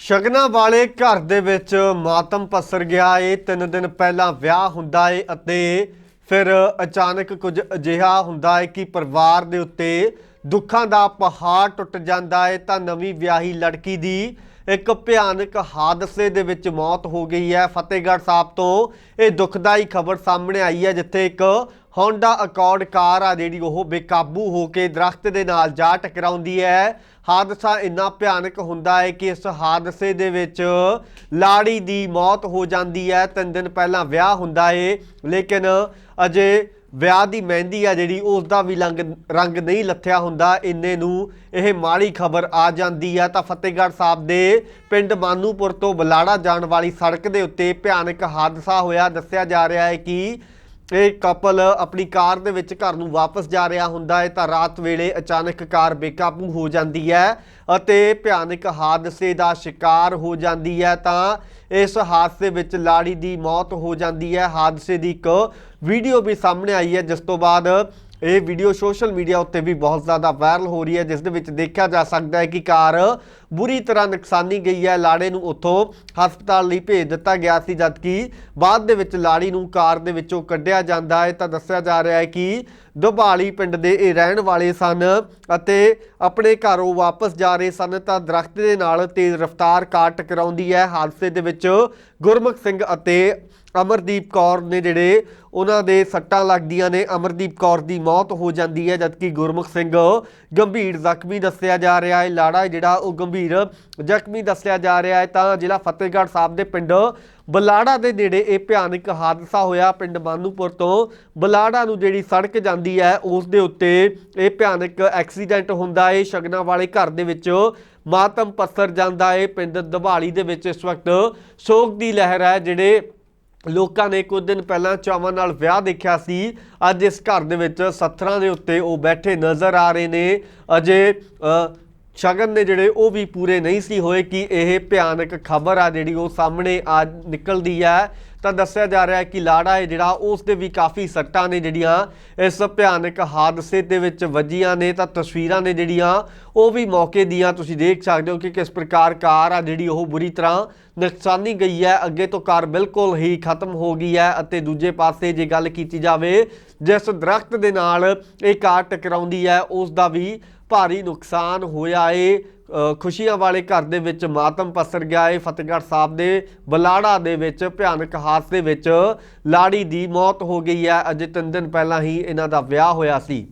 ਸ਼ਗਨਾ ਵਾਲੇ ਘਰ ਦੇ ਵਿੱਚ ਮਾਤਮ ਪਸਰ ਗਿਆ ਏ। ਤਿੰਨ ਦਿਨ ਪਹਿਲਾਂ ਵਿਆਹ ਹੁੰਦਾ ਏ ਅਤੇ ਫਿਰ ਅਚਾਨਕ ਕੁਝ ਅਜਿਹਾ ਹੁੰਦਾ ਏ ਕਿ ਪਰਿਵਾਰ ਦੇ ਉੱਤੇ ਦੁੱਖਾਂ ਦਾ ਪਹਾੜ ਟੁੱਟ ਜਾਂਦਾ ਏ ਤਾਂ ਨਵੀਂ ਵਿਆਹੀ ਲੜਕੀ ਦੀ ਇੱਕ ਭਿਆਨਕ ਹਾਦਸੇ ਦੇ ਵਿੱਚ ਮੌਤ ਹੋ ਗਈ ਹੈ। ਫਤਿਹਗੜ੍ਹ ਸਾਹਿਬ ਤੋਂ ਇਹ ਦੁਖਦਾਈ ਖਬਰ ਸਾਹਮਣੇ ਆਈ ਹੈ, ਜਿੱਥੇ ਇੱਕ ਹੋਂਡਾ ਅਕੋਰਡ ਕਾਰ ਆ ਜਿਹੜੀ ਉਹ ਬੇਕਾਬੂ ਹੋ ਕੇ ਦਰਖਤ ਦੇ ਨਾਲ ਜਾ ਟਕਰਾਉਂਦੀ ਹੈ। ਹਾਦਸਾ ਇੰਨਾ ਭਿਆਨਕ ਹੁੰਦਾ ਹੈ ਕਿ ਇਸ ਹਾਦਸੇ ਦੇ ਵਿੱਚ ਲਾੜੀ ਦੀ ਮੌਤ ਹੋ ਜਾਂਦੀ ਹੈ। ਤਿੰਨ ਦਿਨ ਪਹਿਲਾਂ ਵਿਆਹ ਹੁੰਦਾ ਏ, ਲੇਕਿਨ ਅਜੇ ਵਿਆਹ ਦੀ ਮਹਿੰਦੀ ਆ ਜਿਹੜੀ ਉਸ ਦਾ ਵੀ ਲੰਗ ਰੰਗ ਨਹੀਂ ਲੱਥਿਆ ਹੁੰਦਾ। ਇੰਨੇ ਨੂੰ ਇਹ ਮਾੜੀ ਖਬਰ ਆ ਜਾਂਦੀ ਆ। ਤਾਂ ਫਤਿਹਗੜ੍ਹ ਸਾਹਿਬ ਦੇ ਪਿੰਡ ਮਾਨੂਪੁਰ ਤੋਂ ਬਲਾੜਾ ਜਾਣ ਵਾਲੀ ਸੜਕ ਦੇ ਉੱਤੇ ਭਿਆਨਕ ਹਾਦਸਾ ਹੋਇਆ। ਦੱਸਿਆ ਜਾ ਰਿਹਾ ਹੈ ਕਿ ਇਹ ਕਪਲ ਆਪਣੀ ਕਾਰ ਦੇ ਵਿੱਚ ਘਰ ਨੂੰ ਵਾਪਸ ਜਾ ਰਿਹਾ ਹੁੰਦਾ ਹੈ ਤਾਂ ਰਾਤ ਵੇਲੇ ਅਚਾਨਕ ਕਾਰ ਬੇਕਾਬੂ ਹੋ ਜਾਂਦੀ ਹੈ ਅਤੇ ਭਿਆਨਕ ਹਾਦਸੇ ਦਾ ਸ਼ਿਕਾਰ ਹੋ ਜਾਂਦੀ ਹੈ ਤਾਂ ਇਸ ਹਾਦਸੇ ਵਿੱਚ ਲਾੜੀ ਦੀ ਮੌਤ ਹੋ ਜਾਂਦੀ ਹੈ। ਹਾਦਸੇ ਦੀ ਇੱਕ ਵੀਡੀਓ ਵੀ ਸਾਹਮਣੇ ਆਈ ਹੈ, ਜਿਸ ਤੋਂ ਬਾਅਦ ਇਹ ਵੀਡੀਓ ਸੋਸ਼ਲ ਮੀਡੀਆ ਉੱਤੇ ਵੀ ਬਹੁਤ ਜ਼ਿਆਦਾ ਵਾਇਰਲ ਹੋ ਰਹੀ ਹੈ, ਜਿਸ ਦੇ ਵਿੱਚ ਦੇਖਿਆ ਜਾ ਸਕਦਾ ਹੈ ਕਿ ਕਾਰ ਬੁਰੀ ਤਰ੍ਹਾਂ ਨੁਕਸਾਨੀ ਗਈ ਹੈ। ਲਾੜੇ ਨੂੰ ਉੱਥੋਂ ਹਸਪਤਾਲ ਲਈ ਭੇਜ ਦਿੱਤਾ ਗਿਆ ਸੀ, ਜਦਕਿ ਬਾਅਦ ਦੇ ਵਿੱਚ ਲਾੜੀ ਨੂੰ ਕਾਰ ਦੇ ਵਿੱਚੋਂ ਕੱਢਿਆ ਜਾਂਦਾ ਹੈ। ਤਾਂ ਦੱਸਿਆ ਜਾ ਰਿਹਾ ਹੈ ਕਿ ਦੁਬਾਲੀ ਪਿੰਡ ਦੇ ਇਹ ਰਹਿਣ ਵਾਲੇ ਸਨ ਅਤੇ ਆਪਣੇ ਘਰੋਂ ਵਾਪਸ ਜਾ ਰਹੇ ਸਨ ਤਾਂ ਦਰਖਤ ਦੇ ਨਾਲ ਤੇਜ਼ ਰਫ਼ਤਾਰ ਕਾਰ ਟਕਰਾਉਂਦੀ ਹੈ। ਹਾਦਸੇ ਦੇ ਵਿੱਚ ਗੁਰਮੁਖ ਸਿੰਘ ਅਤੇ ਅਮਰਦੀਪ ਕੌਰ ਨੇ ਜਿਹੜੇ ਉਹਨਾਂ ਦੇ ਸੱਟਾਂ ਲੱਗਦੀਆਂ ਨੇ, ਅਮਰਦੀਪ ਕੌਰ ਦੀ ਮੌਤ ਹੋ ਜਾਂਦੀ ਹੈ, ਜਦਕਿ ਗੁਰਮੁਖ ਸਿੰਘ ਗੰਭੀਰ ਜ਼ਖਮੀ ਦੱਸਿਆ ਜਾ ਰਿਹਾ ਹੈ। ਲਾੜਾ ਜਿਹੜਾ ਉਹ ਗੰਭੀਰ ਜ਼ਖਮੀ ਦੱਸਿਆ ਜਾ ਰਿਹਾ ਹੈ ਤਾਂ ਜ਼ਿਲ੍ਹਾ ਫਤਿਹਗੜ੍ਹ ਸਾਹਿਬ ਦੇ ਪਿੰਡ ਬਲਾੜਾ ਦੇ ਨੇੜੇ ਇਹ ਭਿਆਨਕ ਹਾਦਸਾ ਹੋਇਆ। ਪਿੰਡ ਮਾਨੂਪੁਰ ਤੋਂ ਬਲਾੜਾ ਨੂੰ ਜਿਹੜੀ ਸੜਕ ਜਾਂਦੀ ਹੈ, ਉਸ ਦੇ ਉੱਤੇ ਇਹ ਭਿਆਨਕ ਐਕਸੀਡੈਂਟ ਹੁੰਦਾ ਹੈ। ਸ਼ਗਨਾ ਵਾਲੇ ਘਰ ਦੇ ਵਿੱਚ ਮਾਤਮ ਪਸਰ ਜਾਂਦਾ ਹੈ। ਪਿੰਡ ਦਵਾਲੀ ਦੇ ਵਿੱਚ ਇਸ ਵਕਤ ਸੋਗ ਦੀ ਲਹਿਰ ਹੈ, ਜਿਹੜੇ ਲੋਕਾਂ ਨੇ ਕੁਝ ਦਿਨ ਪਹਿਲਾਂ ਚਾਵਾਂ ਨਾਲ ਵਿਆਹ ਦੇਖਿਆ ਸੀ। ਅੱਜ ਇਸ ਘਰ ਦੇ ਵਿੱਚ ਸੱਥਰਾਂ ਦੇ ਉੱਤੇ ਉਹ ਬੈਠੇ ਨਜ਼ਰ ਆ ਰਹੇ ਨੇ। ਅਜੇ ਸ਼ਗਨ ਨੇ ਜਿਹੜੇ ਉਹ ਵੀ ਪੂਰੇ ਨਹੀਂ ਸੀ ਹੋਏ ਕਿ ਇਹ ਭਿਆਨਕ ਖਬਰ ਆ ਜਿਹੜੀ ਉਹ ਸਾਹਮਣੇ ਆ ਨਿਕਲਦੀ ਹੈ ਤਾਂ ਦੱਸਿਆ ਜਾ ਰਿਹਾ ਹੈ ਕਿ ਲਾੜਾ ਹੈ ਜਿਹੜਾ, ਉਸ ਦੇ ਵੀ ਕਾਫੀ ਸੱਟਾਂ ਨੇ ਜਿਹੜੀਆਂ ਇਸ ਭਿਆਨਕ ਹਾਦਸੇ ਦੇ ਵਿੱਚ ਵੱਜੀਆਂ ਨੇ। ਤਾਂ ਤਸਵੀਰਾਂ ਨੇ ਜਿਹੜੀਆਂ, ਉਹ ਵੀ ਮੌਕੇ ਦੀਆਂ ਤੁਸੀਂ ਦੇਖ ਸਕਦੇ ਹੋ ਕਿ ਕਿਸ ਪ੍ਰਕਾਰ ਕਾਰ ਆ ਜਿਹੜੀ ਉਹ ਬੁਰੀ ਤਰ੍ਹਾਂ ਨੁਕਸਾਨੀ ਗਈ ਹੈ। ਅੱਗੇ ਤੋਂ ਕਾਰ ਬਿਲਕੁਲ ਹੀ ਖਤਮ ਹੋ ਗਈ ਹੈ ਅਤੇ ਦੂਜੇ ਪਾਸੇ ਜੇ ਗੱਲ ਕੀਤੀ ਜਾਵੇ, ਜਿਸ ਦਰਖਤ ਦੇ ਨਾਲ ਇਹ ਕਾਰ ਟਕਰਾਉਂਦੀ ਹੈ, ਉਸ ਦਾ ਵੀ ਭਾਰੀ ਨੁਕਸਾਨ ਹੋਇਆ ਏ। ਖੁਸ਼ੀਆਂ ਵਾਲੇ ਘਰ ਦੇ ਵਿੱਚ ਮਾਤਮ ਪਸਰ ਗਿਆ ਏ। ਫਤਿਹਗੜ੍ਹ ਸਾਹਿਬ ਦੇ ਬਲਾੜਾ ਦੇ ਵਿੱਚ ਭਿਆਨਕ ਹਾਦਸੇ ਵਿੱਚ ਲਾੜੀ ਦੀ ਮੌਤ ਹੋ ਗਈ ਹੈ। ਅਜੇ ਤਿੰਨ ਦਿਨ ਪਹਿਲਾਂ ਹੀ ਇਹਨਾਂ ਦਾ ਵਿਆਹ ਹੋਇਆ ਸੀ।